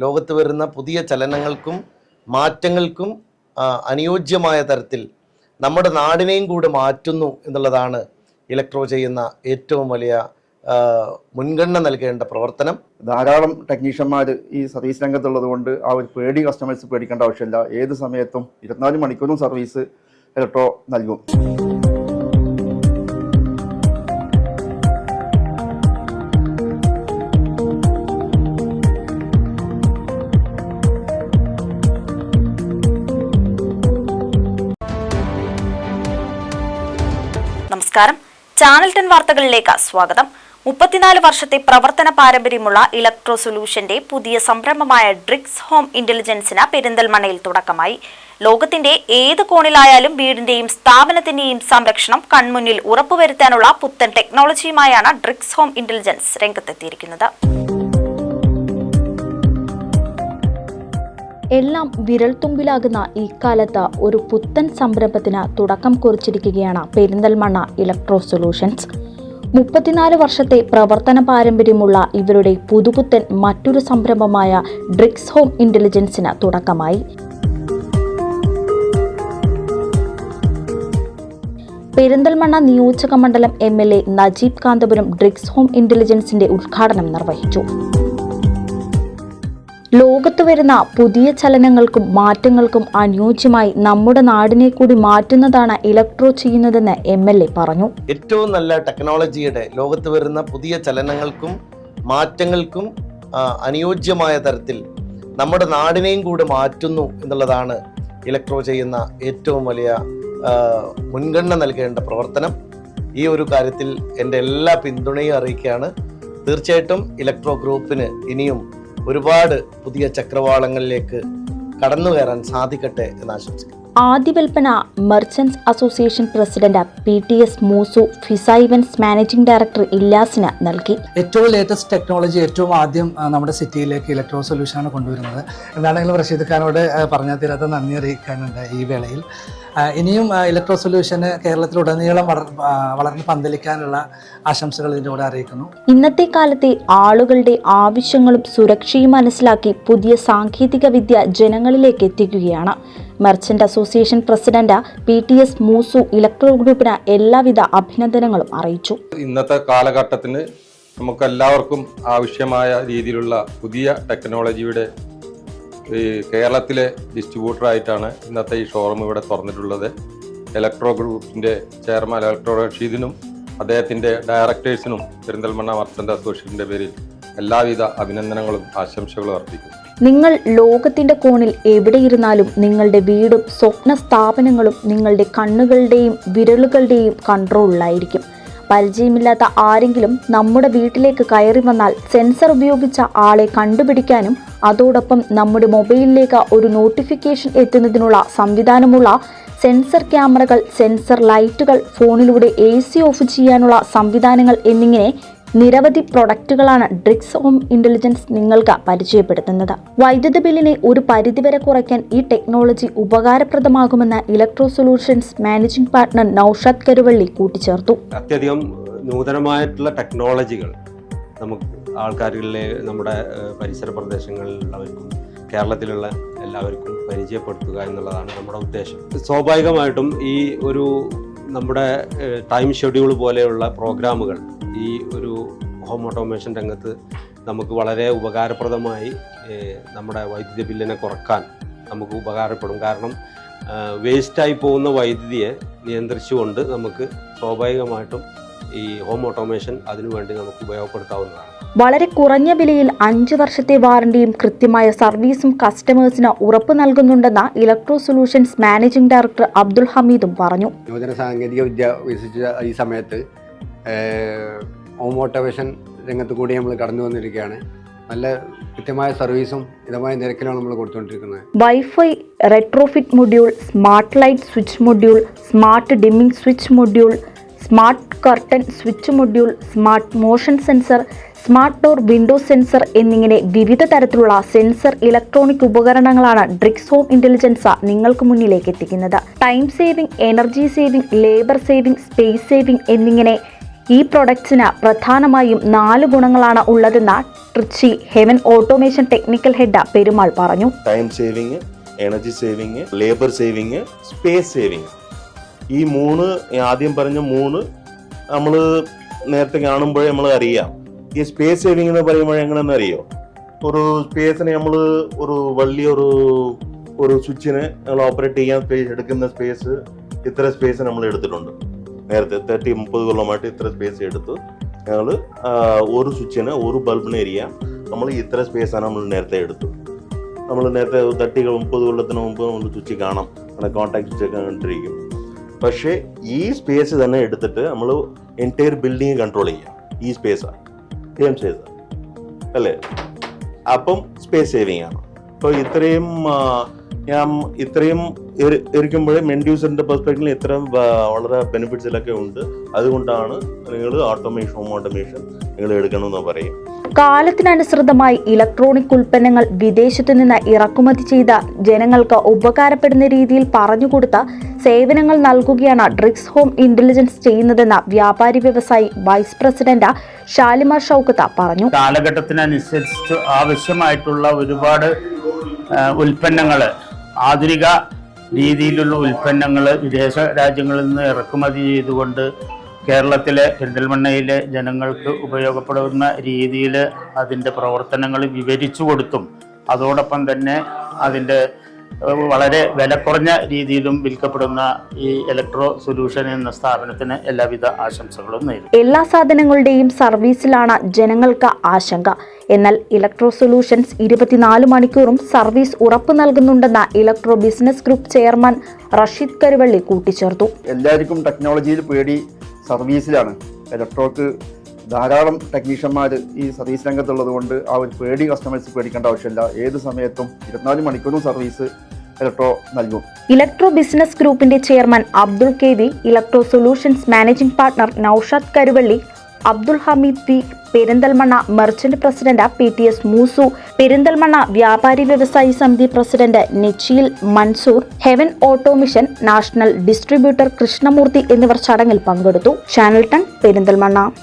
ലോകത്ത് വരുന്ന പുതിയ ചലനങ്ങൾക്കും മാറ്റങ്ങൾക്കും അനുയോജ്യമായ തരത്തിൽ നമ്മുടെ നാടിനെയും കൂടെ മാറ്റുന്നു എന്നുള്ളതാണ് ഇലക്ട്രോ ചെയ്യുന്ന ഏറ്റവും വലിയ മുൻഗണന നൽകേണ്ട പ്രവർത്തനം. ധാരാളം ടെക്നീഷ്യന്മാർ ഈ സർവീസ് രംഗത്തുള്ളത് കൊണ്ട് ആ ഒരു പേടി കസ്റ്റമേഴ്സ് പേടിക്കേണ്ട ആവശ്യമില്ല. ഏത് സമയത്തും ഇരുപത്തിനാല് മണിക്കൂറും സർവീസ് ഇലക്ട്രോ നൽകും. നമസ്കാരം. ചാനൽ ടെൻ വാർത്തകളിലേക്ക് സ്വാഗതം. മുപ്പത്തിനാല് വർഷത്തെ പ്രവർത്തന പാരമ്പര്യമുള്ള ഇലക്ട്രോ സൊല്യൂഷന്റെ പുതിയ സംരംഭമായ ഡ്രിക്സ് ഹോം ഇന്റലിജൻസിന് പെരിന്തൽമണ്ണയിൽ തുടക്കമായി. ലോകത്തിന്റെ ഏത് കോണിലായാലും വീടിന്റെയും സ്ഥാപനത്തിന്റെയും സംരക്ഷണം കൺമുന്നിൽ ഉറപ്പുവരുത്താനുള്ള പുത്തൻ ടെക്നോളജിയുമായാണ് ഡ്രിക്സ് ഹോം ഇന്റലിജൻസ് രംഗത്തെത്തിയിരിക്കുന്നത്. എല്ലാം വിരൽത്തുമ്പിലാകുന്ന ഇക്കാലത്ത് കാലത്ത് ഒരു പുത്തൻ സംരംഭത്തിന് തുടക്കം കുറിച്ചിരിക്കുകയാണ് പെരിന്തൽമണ്ണ ഇലക്ട്രോ സൊല്യൂഷൻസ് മുപ്പത്തിനാല് വർഷത്തെ പ്രവർത്തന പാരമ്പര്യമുള്ള ഇവരുടെ പുതുപുത്തൻ മറ്റൊരു സംരംഭമായ ഡ്രിക്സ് ഹോം ഇന്റലിജൻസിന് തുടക്കമായി. പെരിന്തൽമണ്ണ നിയോജക മണ്ഡലം M L A Najeeb Kanthapuram ഡ്രിക്സ് home ഇന്റലിജൻസിന്റെ ഉദ്ഘാടനം നിർവഹിച്ചു. ലോകത്ത് വരുന്ന പുതിയ ചലനങ്ങൾക്കും മാറ്റങ്ങൾക്കും അനുയോജ്യമായി നമ്മുടെ നാടിനെ കൂടി മാറ്റുന്നതാണ് ഇലക്ട്രോ ചെയ്യുന്നതെന്ന് എം എൽ എ പറഞ്ഞു. ഏറ്റവും നല്ല ടെക്നോളജിയുടെ ലോകത്ത് വരുന്ന പുതിയ ചലനങ്ങൾക്കും മാറ്റങ്ങൾക്കും അനുയോജ്യമായ തരത്തിൽ നമ്മുടെ നാടിനെയും കൂടി മാറ്റുന്നു എന്നുള്ളതാണ് ഇലക്ട്രോ ചെയ്യുന്ന ഏറ്റവും വലിയ മുൻഗണന നൽകേണ്ട പ്രവർത്തനം. ഈ ഒരു കാര്യത്തിൽ എന്റെ എല്ലാ പിന്തുണയും അറിയിക്കുകയാണ്. തീർച്ചയായിട്ടും ഇലക്ട്രോ ഗ്രൂപ്പിന് ഇനിയും ഒരുപാട് പുതിയ ചക്രവാളങ്ങളിലേക്ക് കടന്നു കയറാൻ സാധിക്കട്ടെ എന്ന് ആശംസിക്കുന്നു. ആദ്യ വിൽപ്പന merchants association president P T S Moosu Fiza events managing director ഇല്ലാസിന് നൽകി. ഏറ്റവും ലേറ്റസ്റ്റ് ടെക്നോളജി ഏറ്റവും ആദ്യം നമ്മുടെ സിറ്റിയിലേക്ക് ഇലക്ട്രോ സൊല്യൂഷനാണ് കൊണ്ടുവരുന്നത്. എന്താണെങ്കിലും റഷീദ് ഖാനോട് പറഞ്ഞാൽ തീരാത്ത നന്ദി അറിയിക്കാനുണ്ട് ഈ വേളയിൽ. ഇനിയും ഇലക്ട്രോ സൊല്യൂഷന് കേരളത്തിലുടനീളം വളർ വളർന്ന് പന്തലിക്കാനുള്ള ആശംസകൾ ഇതിലൂടെ അറിയിക്കുന്നു. ഇന്നത്തെ കാലത്തെ ആളുകളുടെ ആവശ്യങ്ങളും സുരക്ഷയും മനസ്സിലാക്കി പുതിയ സാങ്കേതിക വിദ്യ ജനങ്ങളിലേക്ക് എത്തിക്കുകയാണ്. Merchant association president P T S Moosu electro ഗ്രൂപ്പിന് എല്ലാവിധ അഭിനന്ദനങ്ങളും അറിയിച്ചു. ഇന്നത്തെ കാലഘട്ടത്തിന് നമുക്കെല്ലാവർക്കും ആവശ്യമായ രീതിയിലുള്ള പുതിയ ടെക്നോളജിയുടെ ഈ കേരളത്തിലെ ഡിസ്ട്രിബ്യൂട്ടറായിട്ടാണ് ഇന്നത്തെ ഈ ഷോറൂം ഇവിടെ തുറന്നിട്ടുള്ളത്. ഇലക്ട്രോ ഗ്രൂപ്പിന്റെ ചെയർമാൻ ഇലക്ട്രോ റഷീദിനും അദ്ദേഹത്തിന്റെ ഡയറക്ടേഴ്സിനും പെരിന്തൽമണ്ണ മർച്ചന്റ് അസോസിയേഷന്റെ പേരിൽ എല്ലാവിധ അഭിനന്ദനങ്ങളും ആശംസകളും അർപ്പിക്കുന്നു. നിങ്ങൾ ലോകത്തിന്റെ കോണിൽ എവിടെയിരുന്നാലും നിങ്ങളുടെ വീടും സ്വപ്ന സ്ഥാപനങ്ങളും നിങ്ങളുടെ കണ്ണുകളുടെയും വിരലുകളുടെയും കൺട്രോളിലായിരിക്കും. പരിചയമില്ലാത്ത ആരെങ്കിലും നമ്മുടെ വീട്ടിലേക്ക് കയറി വന്നാൽ സെൻസർ ഉപയോഗിച്ച ആളെ കണ്ടുപിടിക്കാനും അതോടൊപ്പം നമ്മുടെ മൊബൈലിലേക്ക് ഒരു നോട്ടിഫിക്കേഷൻ എത്തുന്നതിനുള്ള സംവിധാനമുള്ള സെൻസർ ക്യാമറകൾ സെൻസർ ലൈറ്റുകൾ ഫോണിലൂടെ എ സി ഓഫ് ചെയ്യാനുള്ള സംവിധാനങ്ങൾ എന്നിങ്ങനെ നിരവധി പ്രൊഡക്റ്റുകളാണ് ഡ്രിക്സ് ഹോം ഇന്റലിജൻസ് നിങ്ങൾക്ക് പരിചയപ്പെടുത്തുന്നത്. വൈദ്യുതി ബില്ലിനെ ഒരു പരിധിവരെ കുറയ്ക്കാൻ ഈ technology ഉപകാരപ്രദമാകുമെന്ന് electro solutions managing partner Naushad Karuvally കൂട്ടിച്ചേർത്തു. അത്യധികം നൂതനമായിട്ടുള്ള ടെക്നോളജികൾ നമുക്ക് ആൾക്കാരിലെ നമ്മുടെ പരിസര പ്രദേശങ്ങളിലുള്ളവർക്കും കേരളത്തിലുള്ള എല്ലാവർക്കും പരിചയപ്പെടുത്തുക എന്നുള്ളതാണ് നമ്മുടെ ഉദ്ദേശം. സ്വാഭാവികമായിട്ടും ഈ ഒരു നമ്മുടെ ടൈം ഷെഡ്യൂൾ പോലെയുള്ള പ്രോഗ്രാമുകൾ ഈ ഒരു ഹോം ഓട്ടോമേഷൻ രംഗത്ത് നമുക്ക് വളരെ ഉപകാരപ്രദമായി നമ്മുടെ വൈദ്യുതി ബില്ലിനെ കുറയ്ക്കാൻ നമുക്ക് ഉപകാരപ്പെടും. കാരണം വേസ്റ്റായി പോകുന്ന വൈദ്യുതിയെ നിയന്ത്രിച്ചുകൊണ്ട് നമുക്ക് സ്വാഭാവികമായിട്ടും ഈ ഹോം ഓട്ടോമേഷൻ അതിനുവേണ്ടി നമുക്ക് ഉപയോഗപ്പെടുത്താവുന്നതാണ്. വളരെ കുറഞ്ഞ വിലയിൽ അഞ്ച് വർഷത്തെ വാറണ്ടിയും കൃത്യമായ സർവീസും കസ്റ്റമേഴ്സിന് ഉറപ്പ് നൽകുന്നുണ്ടെന്ന് electro solutions managing director Abdul ഹമീദും പറഞ്ഞു. നൂതന സാങ്കേതിക വിദ്യ വികസിച്ച ഈ സമയത്ത് ഹോം ഓട്ടോമേഷൻ രംഗത്ത് കൂടി നമ്മൾ കടന്നു വന്നിരിക്കുകയാണ്. നല്ല കൃത്യമായ സർവീസും ഇതമായ നിരക്കിലാണ് നമ്മൾ കൊടുത്തുകൊണ്ടിരിക്കുന്നത്. Wifi retrofit module smart light switch module smart dimming switch module smart curtain switch module smart motion sensor smart door window sensor എന്നിങ്ങനെ വിവിധ തരത്തിലുള്ള സെൻസർ ഇലക്ട്രോണിക് ഉപകരണങ്ങളാണ് ഡ്രിക്സ് ഹോം ഇന്റലിജൻസ നിങ്ങൾക്ക് മുന്നിലേക്ക് എത്തിക്കുന്നത്. Time saving energy saving labour saving space saving എന്നിങ്ങനെ ഈ പ്രൊഡക്ട്സിന് പ്രധാനമായും നാല് ഗുണങ്ങളാണ് ഉള്ളതെന്ന് Trichy heaven automation technical head Perumal പറഞ്ഞു. Time saving energy saving labour saving space saving ഈ മൂന്ന് ആദ്യം പറഞ്ഞ മൂന്ന് നമ്മൾ നേരത്തെ കാണുമ്പോഴേ നമ്മൾ അറിയാം. ഈ സ്പേസ് സേവിങ് എന്ന് പറയുമ്പോൾ എങ്ങനെയെന്ന് അറിയോ? ഒരു സ്പേസിനെ നമ്മൾ ഒരു വള്ളി ഒരു ഒരു സ്വിച്ചിന് നമ്മൾ ഓപ്പറേറ്റ് ചെയ്യാൻ സ്പേസ് എടുക്കുന്ന സ്പേസ് ഇത്ര സ്പേസ് നമ്മൾ എടുത്തിട്ടുണ്ട്. നേരത്തെ തേർട്ടി മുപ്പത് കൊല്ലമായിട്ട് ഇത്ര സ്പേസ് എടുത്തു ഞങ്ങൾ ഒരു സ്വിച്ചിന് ഒരു ബൾബിന് ഏരിയ നമ്മൾ ഇത്ര സ്പേസാണ് നമ്മൾ നേരത്തെ എടുത്തു. നമ്മൾ നേരത്തെ തേർട്ടി മുപ്പത് കൊല്ലത്തിന് മുമ്പ് നമ്മൾ സ്വിച്ച് കാണാം. അങ്ങനെ കോൺടാക്ട് സ്വിച്ച് ഒക്കെ കണ്ടിരിക്കും. പക്ഷേ ഈ സ്പേസ് തന്നെ എടുത്തിട്ട് നമ്മൾ എന്റയർ ബിൽഡിങ് കൺട്രോൾ ചെയ്യാം. ഈ സ്പേസാണ് സെയിം സ്പേസ് അല്ലേ? അപ്പം സ്പേസ് സേവിങ് ആണ്. അപ്പോൾ ഇത്രയും ഞാൻ ഇത്രയും ഇരിക്കുമ്പോഴേ മെൻഡ്യൂസറിന്റെ പെർസ്പെക്ടിൽ പെർസ്പെക്റ്റീവിൽ ഇത്രയും വളരെ ബെനിഫിറ്റ്സിലൊക്കെ ഉണ്ട്. അതുകൊണ്ടാണ് നിങ്ങൾ ഓട്ടോമേഷൻ ഹോം ഓട്ടോമേഷൻ നിങ്ങൾ എടുക്കണമെന്ന് പറയും. കാലത്തിനനുസൃതമായി ഇലക്ട്രോണിക് ഉൽപ്പന്നങ്ങൾ വിദേശത്തു നിന്ന് ഇറക്കുമതി ചെയ്ത ജനങ്ങൾക്ക് ഉപകാരപ്പെടുന്ന രീതിയിൽ പറഞ്ഞുകൊടുത്ത സേവനങ്ങൾ നൽകുകയാണ് ഡ്രിക്സ് ഹോം ഇന്റലിജൻസ് ചെയ്യുന്നതെന്ന് വ്യാപാരി വ്യവസായി വൈസ് പ്രസിഡന്റ് ഷാലിമാർ ഷൗക്കത്ത പറഞ്ഞു. കാലഘട്ടത്തിനനുസരിച്ച് ആവശ്യമായിട്ടുള്ള ഒരുപാട് ഉൽപ്പന്നങ്ങൾ ആധുനിക രീതിയിലുള്ള ഉൽപ്പന്നങ്ങൾ വിദേശ രാജ്യങ്ങളിൽ നിന്ന് ഇറക്കുമതി ചെയ്തുകൊണ്ട് കേരളത്തിലെ പെരിന്തൽമണ്ണയിലെ ജനങ്ങൾക്ക് ഉപയോഗപ്പെടുന്ന രീതിയിൽ അതിന്റെ പ്രവർത്തനങ്ങൾ വിവരിച്ചു കൊടുത്തും അതോടൊപ്പം തന്നെ അതിന്റെ വളരെ വില കുറഞ്ഞ രീതിയിലും വിൽക്കപ്പെടുന്ന ഈ ഇലക്ട്രോ സൊല്യൂഷൻ എന്ന സ്ഥാപനത്തിന് എല്ലാവിധ ആശംസകളും നേരിടും എല്ലാ സാധനങ്ങളുടെയും സർവീസിലാണ് ജനങ്ങൾക്ക് ആശങ്ക. എന്നാൽ ഇലക്ട്രോ സൊല്യൂഷൻസ് ഇരുപത്തിനാല് മണിക്കൂറും സർവീസ് ഉറപ്പ് നൽകുന്നുണ്ടെന്ന് electro business group chairman Rasheed Karuvally കൂട്ടിച്ചേർത്തു. എല്ലാവർക്കും ടെക്നോളജിയിൽ പേടി സർവീസിലാണ്. ഇലക്ട്രോക്ക് ധാരാളം ടെക്നീഷ്യന്മാർ ഈ സർവീസ് രംഗത്തുള്ളത് കൊണ്ട് ആ ഒരു പേടി കസ്റ്റമേഴ്സ് പേടിക്കേണ്ട ആവശ്യമില്ല. ഏത് സമയത്തും ഇരുപത്തിനാല് മണിക്കൂറും സർവീസ് ഇലക്ട്രോ നൽകും. ഇലക്ട്രോ ബിസിനസ് ഗ്രൂപ്പിന്റെ chairman Abdul K V electro solutions managing partner Naushad Karuvally Abdul Hameed V Perinthalmanna merchant president P T S Moosu Perinthalmanna വ്യാപാരി വ്യവസായി സമിതി president Nechiyil Mansoor heaven automation national distributor Krishnamoorthy എന്നിവർ ചടങ്ങിൽ പങ്കെടുത്തു. Channel ടൺ പെരിന്തൽമണ്ണ.